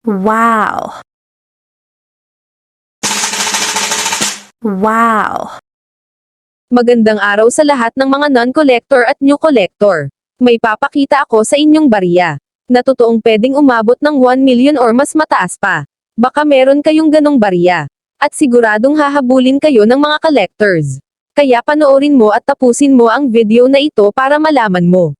Wow. Wow. Magandang araw sa lahat ng mga non-collector at new collector. May papakita ako sa inyong barya. Na totoong pwedeng umabot ng 1 million or mas mataas pa. Baka meron kayong ganong barya. At siguradong hahabulin kayo ng mga collectors. Kaya panoorin mo at tapusin mo ang video na ito para malaman mo.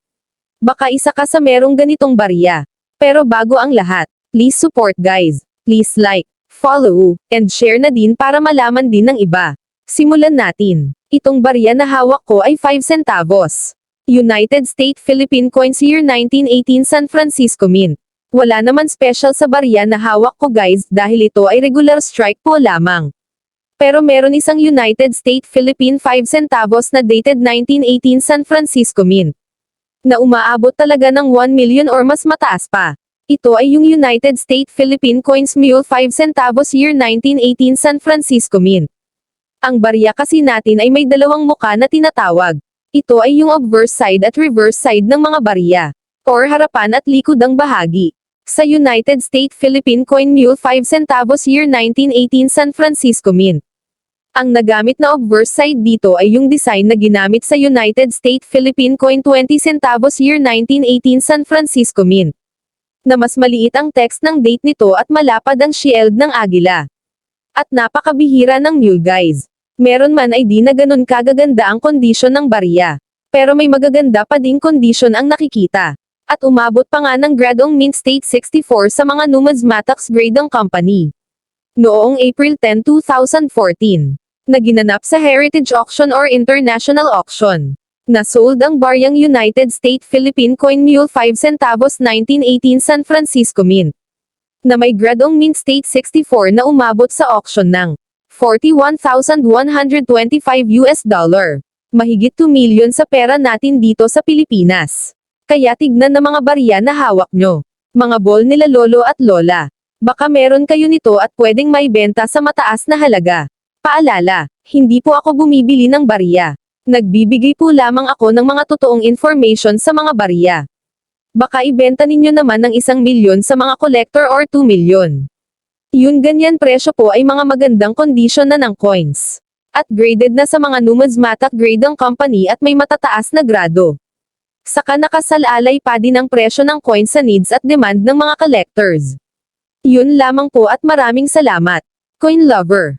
Baka isa ka sa merong ganitong barya. Pero bago ang lahat, please support guys. Please like, follow, and share na din para malaman din ng iba. Simulan natin. Itong barya na hawak ko ay 5 centavos. United States Philippine Coins Year 1918 San Francisco Mint. Wala naman special sa barya na hawak ko guys dahil ito ay regular strike po lamang. Pero meron isang United States Philippine 5 centavos na dated 1918 San Francisco Mint. Na umaabot talaga ng 1 million or mas mataas pa. Ito ay yung United States Philippine Coins Mule 5 centavos year 1918 San Francisco Mint. Ang barya kasi natin ay may dalawang muka na tinatawag. Ito ay yung obverse side at reverse side ng mga barya. Or harapan at likod ang bahagi. Sa United States Philippine Coin Mule 5 centavos year 1918 San Francisco Mint. Ang nagamit na obverse side dito ay yung design na ginamit sa United States Philippine Coin 20 centavos year 1918 San Francisco Mint. Na mas maliit ang text ng date nito at malapad ang shield ng agila. At napakabihira ng mule guys. Meron man ay di na ganun kagaganda ang kondisyon ng barya. Pero may magaganda pa ding kondisyon ang nakikita. At umabot pa nga ng gradong mint state 64 sa mga numismatics grade ng company. Noong April 10, 2014. Na ginanap sa Heritage Auction or International Auction. Na sold ang baryang United States Philippine Coin Mule 5 centavos 1918 San Francisco Mint. Na may gradong mint state 64 na umabot sa auction ng 41,125 US dollar. Mahigit 2 million sa pera natin dito sa Pilipinas. Kaya tignan na mga barya na hawak nyo. Mga ball nila lolo at lola. Baka meron kayo nito at pwedeng may benta sa mataas na halaga. Paalala, hindi po ako bumibili ng barya. Nagbibigay po lamang ako ng mga totoong information sa mga barya. Baka ibenta ninyo naman ng isang milyon sa mga collector or 2 milyon. Yun ganyan presyo po ay mga magandang kondisyon na ng coins. At graded na sa mga numismatic grade ng company at may matataas na grado. Saka nakasalalay pa din ang presyo ng coins sa needs at demand ng mga collectors. Yun lamang po at maraming salamat. Coin lover.